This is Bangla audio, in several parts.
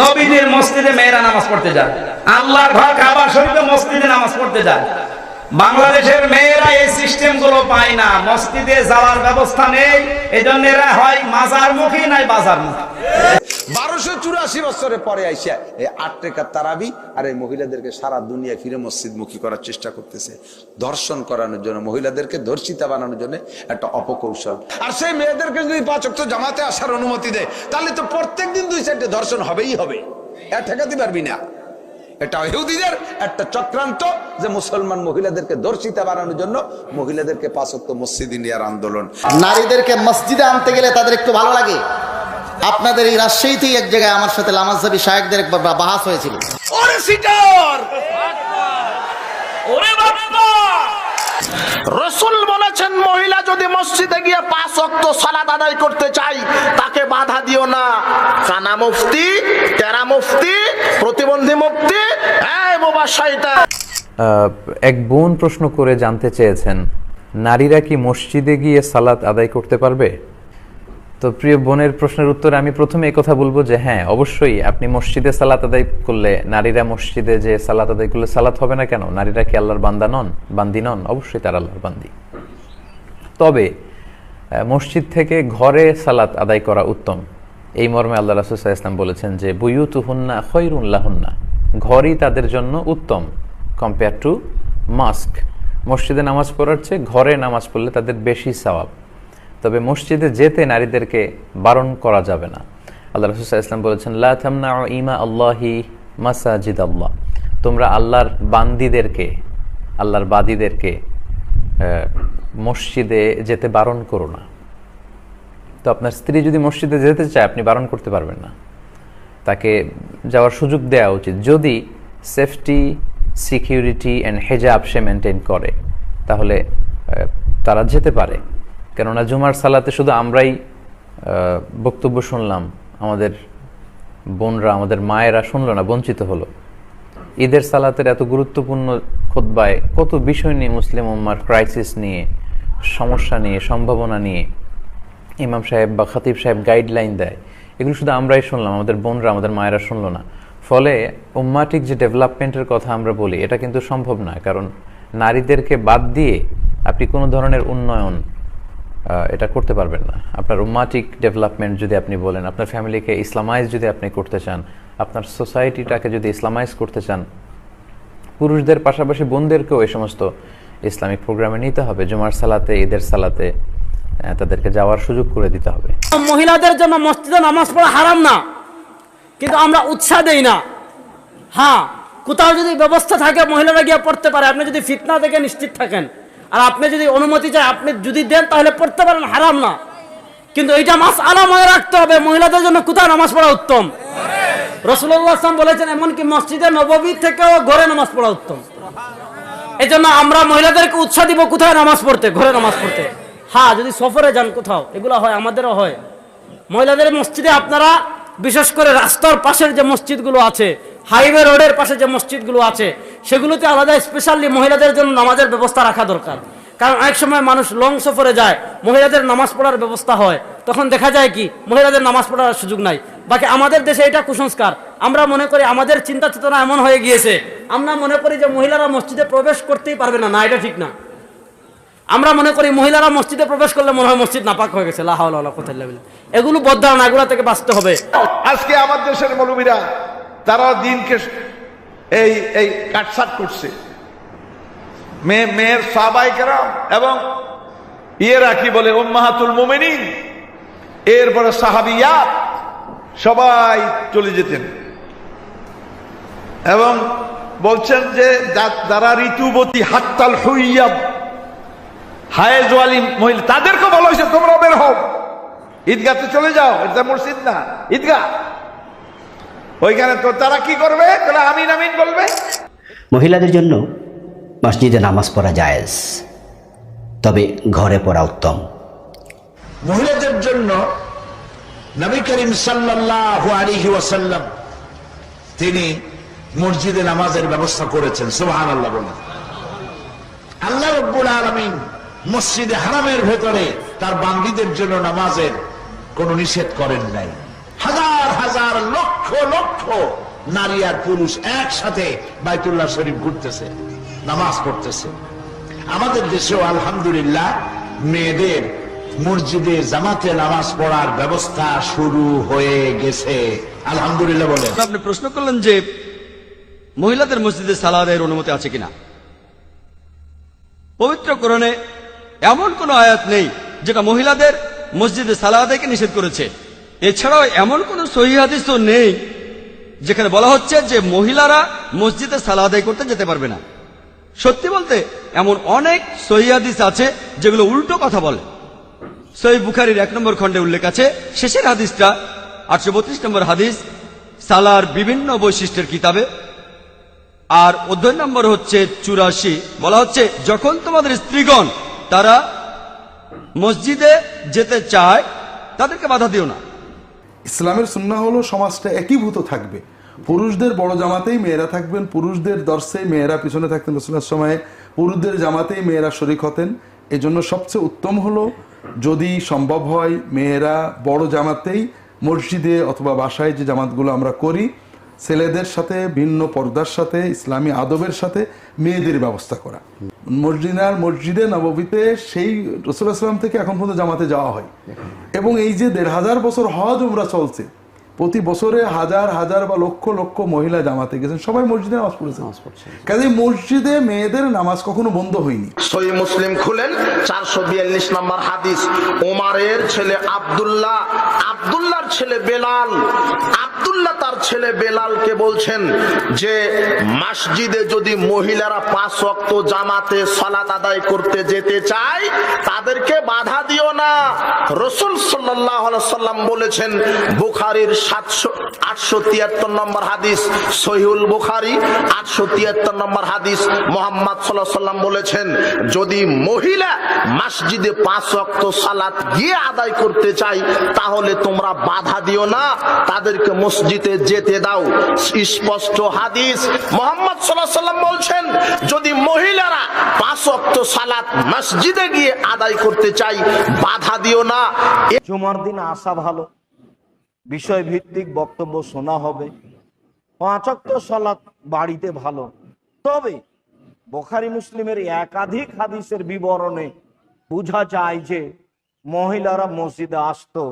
নবীজির মসজিদে মেয়েরা নামাজ পড়তে যায়। আল্লাহর ঘর কাবা শরীফে মসজিদে নামাজ পড়তে যায়। বাংলাদেশের মেয়েরা এই সিস্টেমগুলো পায় না। মসজিদে যাওয়ার ব্যবস্থা নেই এই জন্য এরা হয় মাজার মুখী নাই বাজার মুখী বারোশো চুরাশি বছরের পরে আইসা এই আট রেখার তারাবি আর এই মহিলাদেরকে সারা দুনিয়া ফিরে মসজিদ মুখী করার চেষ্টা করতেছে। ধর্ষণ করানোর জন্য, মহিলাদেরকে ধর্ষিতা বানানোর জন্য একটা অপকৌশল। আর সেই মেয়েদেরকে যদি পাঁচ অক্ট জামাতে আসার অনুমতি দেয়, তাহলে তো প্রত্যেক দিন দুই চারটে ধর্ষণ হবেই হবে। এটা ঠেকাতে পারবি না। এটা ইহুদিদের একটা চক্রান্ত যে মুসলমান মহিলাদেরকে দর্শিতা বানানোর জন্য মহিলাদেরকে পাঁচক্ত মসজিদ ইন্ডিয়ার আন্দোলন। নারীদেরকে মসজিদে আনতে গেলে তাদের একটু ভালো লাগে। আপনাদের এই রাজশাহীতেই এক জায়গায় আমার সাথে লামাজাবি শাহেকদের একবার বাহাস হয়েছিল। ওরে সিটার! রসুল বলেছেন মহিলা যদি মসজিদে গিয়ে পাঁচ অক্ত সালাদ আদায় করতে চাই তাকে বাধা দিও না। কানা মুফতি টেরা মুফতি প্রতিবন্ধী মুফতি হ্যাঁ বোবা শয়তান আহ, এক বোন প্রশ্ন করে জানতে চেয়েছেন, নারীরা কি মসজিদে গিয়ে সালাত আদায় করতে পারবে? তো প্রিয় বোনের প্রশ্নের উত্তরে আমি প্রথমে কথা বলব যে হ্যাঁ অবশ্যই আপনি মসজিদে সালাত আদায় করলে, নারীরা মসজিদে যে সালাত আদায় করলে সালাত হবে না কেন? নারীরা কি আল্লাহর বান্দা নন? বান্দি নন? অবশ্যই তার আল্লাহর বান্দি। তবে মসজিদ থেকে ঘরে সালাত আদায় করা উত্তম। এই মর্মে আল্লাহ রাসুসাহ ইসলাম বলেছেন যে বুয়ুতু হুন্না খৈরুল্লাহুন্না ঘরই তাদের জন্য উত্তম কম্পেয়ার টু মাস্ক মসজিদে নামাজ পড়ার চেয়ে ঘরে নামাজ পড়লে তাদের বেশি সওয়াব। তবে মসজিদে যেতে নারীদেরকে বারণ করা যাবে না। আল্লাহ রসুল্লাহ ইসলাম বলেছেন, লা থামনা ইমা আল্লাহি মাসাজিদ আল্লাহ তোমরা আল্লাহর বান্দিদেরকে, আল্লাহর বাদীদেরকে মসজিদে যেতে বারণ করো না। তো আপনার স্ত্রী যদি মসজিদে যেতে চায়, আপনি বারণ করতে পারবেন না। তাকে যাওয়ার সুযোগ দেওয়া উচিত। যদি সেফটি সিকিউরিটি অ্যান্ড হেজাব সে মেনটেন করে, তাহলে তারা যেতে পারে। কেননা জুমার সালাতে শুধু আমরাই বক্তব্য শুনলাম, আমাদের বোনরা, আমাদের মায়েরা শুনলো না, বঞ্চিত হলো। ঈদের সালাতের এত গুরুত্বপূর্ণ খোদ্বায় কত বিষয় নিয়ে মুসলিম উম্মার ক্রাইসিস নিয়ে, সমস্যা নিয়ে, সম্ভাবনা নিয়ে ইমাম সাহেব বা খতিব সাহেব গাইডলাইন দেয়। এগুলো শুধু আমরাই শুনলাম, আমাদের বোনরা, আমাদের মায়েরা শুনলো না। ফলে উম্মাটিক যে ডেভেলপমেন্টের কথা আমরা বলি, এটা কিন্তু সম্ভব না কারণ নারীদেরকে বাদ দিয়ে আপনি কোনো ধরনের উন্নয়ন এটা করতে পারবেন না। আপনার উম্মাটিক ডেভেলপমেন্ট যদি আপনি বলেন, আপনার ফ্যামিলিকে ইসলামাইজ যদি আপনি করতে চান, আপনার সোসাইটিটাকে যদি ইসলামাইজ করতে চান, পুরুষদের পাশাপাশি বোনদেরকেও এই সমস্ত ইসলামিক প্রোগ্রামে নিতে হবে। জুমার সালাতে, ঈদের সালাতে তাদেরকে যাওয়ার সুযোগ করে দিতে হবে। মহিলাদের জন্য মসজিদে নামাজ পড়া হারাম না, কিন্তু আমরা উৎসাহ দেই না। হ্যাঁ কোথাও যদি ব্যবস্থা থাকে, মহিলারা গিয়ে পড়তে পারে। আপনি যদি ফিতনা থেকে নিশ্চিত থাকেন, আর আপনি যদি অনুমতি চাই আপনি যদি দেন, তাহলে পড়তে পারেন, হারাম না। কিন্তু এইটা মাস আলা মনে রাখতে হবে, মহিলাদের জন্য কোথায় নামাজ পড়া উত্তম। রসুল্লাহ বলেছেন, এমনকি মসজিদে নববী থেকেও ঘরে নামাজ পড়া উত্তম। এই আমরা মহিলাদেরকে উৎসাহ দিব, কোথায় নামাজ পড়তে, ঘরে নামাজ পড়তে। হ্যাঁ যদি সফরে যান কোথাও, এগুলো হয়, আমাদেরও হয়। মহিলাদের মসজিদে আপনারা, বিশেষ করে রাস্তার পাশের যে মসজিদগুলো আছে, হাইওয়ে রোডের পাশে যে মসজিদগুলো আছে, সেগুলোতে আলাদা স্পেশালি মহিলাদের জন্য নামাজের ব্যবস্থা রাখা দরকার। কারণ অনেক সময় মানুষ লং সফরে যায়, মহিলাদের নামাজ পড়ার ব্যবস্থা হয়, তখন দেখা যায় কি, মহিলাদের নামাজ পড়ার সুযোগ নাই। বাকি আমাদের দেশে এটা কুসংস্কার। আমরা মনে করি আমাদের চিন্তা চেতনা এমন হয়ে গিয়েছে, আমরা মনে করি যে মহিলারা মসজিদে প্রবেশ করতেই পারবে না না, এটা ঠিক না। আমরা মনে করি মহিলারা মসজিদে প্রবেশ করলে মনে হয় মসজিদ নাপাক হয়ে গেছে লাহাউল্লাহ কোথায় এগুলো বদধারণা এগুলো থেকে বাঁচতে হবে। আজকে আমার দেশের মৌলবীরা, তারা দিনকে এই এই কাটসাট করছে। মেয়ে মেয়ের সাবাইকেরাম এবং ইয়েরা কি বলে, উম্মাহাতুল মোমেনিন, এরপরে সাহাবিয়াত সবাই চলে যেতেন। এবং বলছেন যে যারা ঋতুবতী হাত্তাল হুইয়াব হায়েজ ওয়ালি মহিলা তাদেরকে বলা হয়েছে তোমরা বের হও। ঈদগাতে চলে যাও এটা মসজিদ না। ঈদগাহ। ওইখানে তো তারা কি করবে? তারা আমিন আমিন বলবে। মহিলাদের জন্য মসজিদে নামাজ পড়া জায়েজ তবে ঘরে পড়া উত্তম। মহিলাদের জন্য নবী করিম সাল্লাল্লাহু আলাইহি ওয়াসাল্লাম তিনি মসজিদে নামাজের ব্যবস্থা করেছেন সুবহানাল্লাহ বলেন। আল্লাহ রাব্বুল আলামিন মসজিদে হারামের ভেতরে তার বান্দীদের জন্য নামাজের কোন নিষেধ করেন নাই। হাজার হাজার লক্ষ লক্ষ নারী আর পুরুষ একসাথে বাইতুল্লাহ শরীফ ঘুরতেছে, নামাজ পড়তেছে। আমাদের দেশেও আলহামদুলিল্লাহ মেয়েদের মসজিদে জামাতে নামাজ পড়ার ব্যবস্থা শুরু হয়ে গেছে। আলহামদুলিল্লাহ বলে আপনি প্রশ্ন করলেন যে মহিলাদের মসজিদে সালাদের অনুমতি আছে কিনা? পবিত্র কোরআনে এমন কোন আয়াত নেই যেটা মহিলাদের মসজিদে সালাদাকে নিষেধ করেছে। এছাড়াও এমন কোন সহি হাদিসও নেই যেখানে বলা হচ্ছে যে মহিলারা মসজিদে সালা আদায় করতে যেতে পারবে না। সত্যি বলতে, এমন অনেক সহি হাদিস আছে যেগুলো উল্টো কথা বলে। সহি বুখারির এক নম্বর খণ্ডে উল্লেখ আছে, শেষের হাদিসটা আটশো বত্রিশ নম্বর হাদিস, সালার বিভিন্ন বৈশিষ্ট্যের কিতাবে। আর অধ্যয়ন নম্বর হচ্ছে চুরাশি। বলা হচ্ছে, যখন তোমাদের স্ত্রীগণ তারা মসজিদে যেতে চায়, তাদেরকে বাধা দিও না। ইসলামের সুন্না হলো সমাজটা একীভূত থাকবে। পুরুষদের বড় জামাতেই মেয়েরা থাকবেন, পুরুষদের দর্শে মেয়েরা পিছনে থাকতেন রসুলের সময়ে, পুরুষদের জামাতেই মেয়েরা শরিক হতেন। এজন্য সবচেয়ে উত্তম হলো, যদি সম্ভব হয়, মেয়েরা বড় জামাতেই মসজিদে অথবা বাসায় যে জামাতগুলো আমরা করি ছেলেদের সাথে ভিন্ন পর্দার সাথে ইসলামী আদবের সাথে মেয়েদের ব্যবস্থা করা। মসজিদার মসজিদে নববীতে সেই রসুল্লাহ সাল্লাম থেকে এখন পর্যন্ত জামাতে যাওয়া হয়। এবং এই যে দেড় হাজার বছর হজ উমরা চলছে প্রতি বছরে হাজার হাজার বা লক্ষ লক্ষ মহিলা জামাতে গেছেন। সবাই মসজিদে নামাজ পড়েছে কাজে মসজিদে মেয়েদের নামাজ কখনো বন্ধ হয়নি। সই মুসলিম খুলেন চারশো বিয়াল্লিশ নম্বর হাদিস ওমারের ছেলে আব্দুল্লাহ আব্দুল্লাহর ছেলে বেলাল আব্দুল্লাহ তার ছেলে বেলালকে বলছেন যে, মসজিদে যদি মহিলারা পাঁচ ওয়াক্ত জামাতে সলাত আদায় করতে যেতে চায়, তাদেরকে বাধা দিও না। রসুল সাল্লাম বলেছেন, বুখারির সাতশো, আটশো তিয়াত্তর নম্বর হাদিস সহিউল বুখারি, আটশো তিয়াত্তর নম্বর হাদিস, মোহাম্মদ সাল্লাহ সাল্লাম বলেছেন, যদি মহিলা মসজিদে পাঁচ ওয়াক্ত সালাত গিয়ে আদায় করতে চাই তাহলে তোমরা বাধা দিও না, তাদেরকে মসজিদে যেতে দাও। স্পষ্ট হাদিস। মোহাম্মদ সাল্লাহ সাল্লাম বলছেন, যদি মহিলারা পাঁচ সালাত মসজিদে গিয়ে আদায় করতে চাই বাধা দিও না। জুমার দিন আসা ভালো। বিষয় ভিত্তিক বক্তব্য শোনা হবে। পাঁচক্ত সালাত বাড়িতে ভালো। তবে বোখারি মুসলিমের একাধিক হাদিসের বিবরণে বোঝা যায় যে মহিলারা মসজিদে আসতো,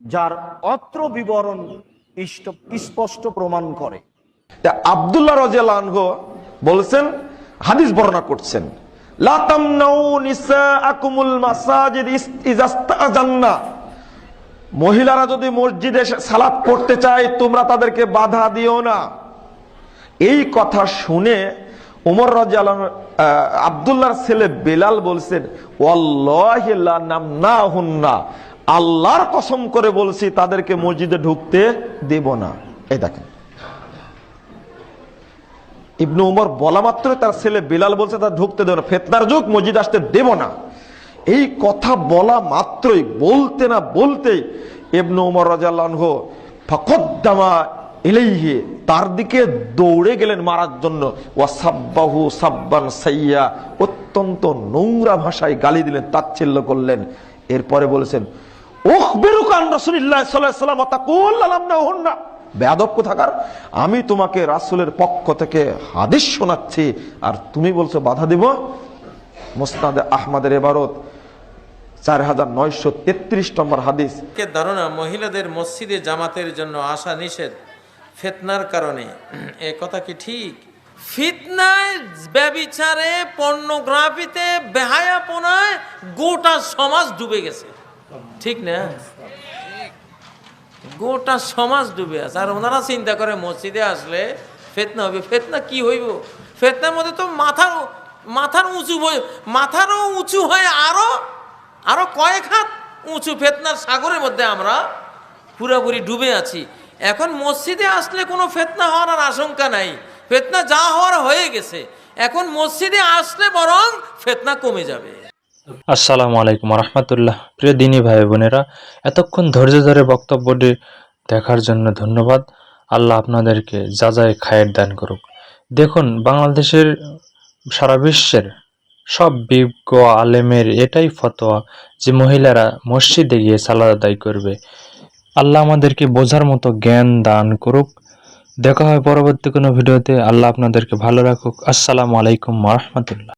যার অত্র বিবরণ স্পষ্ট প্রমাণ করে। আবদুল্লাহ রাজিয়াল্লাহ বলছেন, হাদিস বর্ণনা করছেন মহিলারা যদি মসজিদে সালাত পড়তে চায়, তোমরা তাদেরকে বাধা দিও না। এই কথা শুনে উমর রাজি আবদুল্লাহর ছেলে বেলাল বলছেন, ওয়াল্লাহি লা নামনাহুন্না। আল্লাহর কসম করে বলছি, তাদেরকে মসজিদে ঢুকতে দেব না। এই দেখেন। ইবনু উমর বলা মাত্র তার ছেলে বিলাল বলছে তার ঢুকতে দেব না। ফেতনার যুগ, মসজিদ আসতে দেব না। এই কথা বলা মাত্রই, বলতে না বলতেই ইবনু উমর রাজাল্লাহ ফকদ্দামা ইলাইহি, তার দিকে দৌড়ে গেলেন মারার জন্য। ওয়াসাব্বাহু সাব্বান সাইয়া, অত্যন্ত নোংরা ভাষায় গালি দিলেন, তাচ্ছিল্য করলেন। এরপরে বলেছেন বেয়াদব কোথাকার? আমি তোমাকে রাসুলের পক্ষ থেকে হাদিস শোনাচ্ছি, আর তুমি বলছো বাধা দিব। মোস্তাদ আহমদের এবারত চার হাজার নয়শো তেত্রিশ নম্বর হাদিস। ধারণা, মহিলাদের মসজিদে জামাতের জন্য আসা নিষেধ, ফেতনার কারণে? এ কথা কি ঠিক? ফিতনায় ব্যবিচারে, পর্নোগ্রাফিতে, বেহায়াপনায় গোটা সমাজ ডুবে গেছে। ঠিক না? গোটা সমাজ ডুবে আছে। আর ওনারা চিন্তা করে, মসজিদে আসলে ফেতনা হবে। ফেতনা কি হইব? ফেতনার মধ্যে তো মাথার মাথার উঁচু মাথারও উঁচু হয় আরও আরও কয়েক হাত উঁচু ফেতনার সাগরের মধ্যে আমরা পুরোপুরি ডুবে আছি। এখন মসজিদে আসলে কোনো ফেতনা হওয়ার আর আশঙ্কা নাই। ফেতনা যা হওয়ার হয়ে গেছে। এখন মসজিদে আসলে বরং ফেতনা কমে যাবে। আসসালামু আলাইকুম রহমতুল্লাহ প্রিয় দিনী ভাই বোনেরা, এতক্ষণ ধৈর্য ধরে বক্তব্যটি দেখার জন্য ধন্যবাদ। আল্লাহ আপনাদেরকে যা যায় খায়ের দান করুক। দেখুন, বাংলাদেশের সারা বিশ্বের সব বিজ্ঞ আলেমের এটাই ফতোয়া যে মহিলারা মসজিদে গিয়ে সালাদ আদায় করবে। আল্লাহ আমাদেরকে বোঝার মতো জ্ঞান দান করুক। দেখা হয় পরবর্তী কোনো ভিডিওতে। আল্লাহ আপনাদেরকে ভালো রাখুক। আসসালামু আলাইকুম রহমতুল্লাহ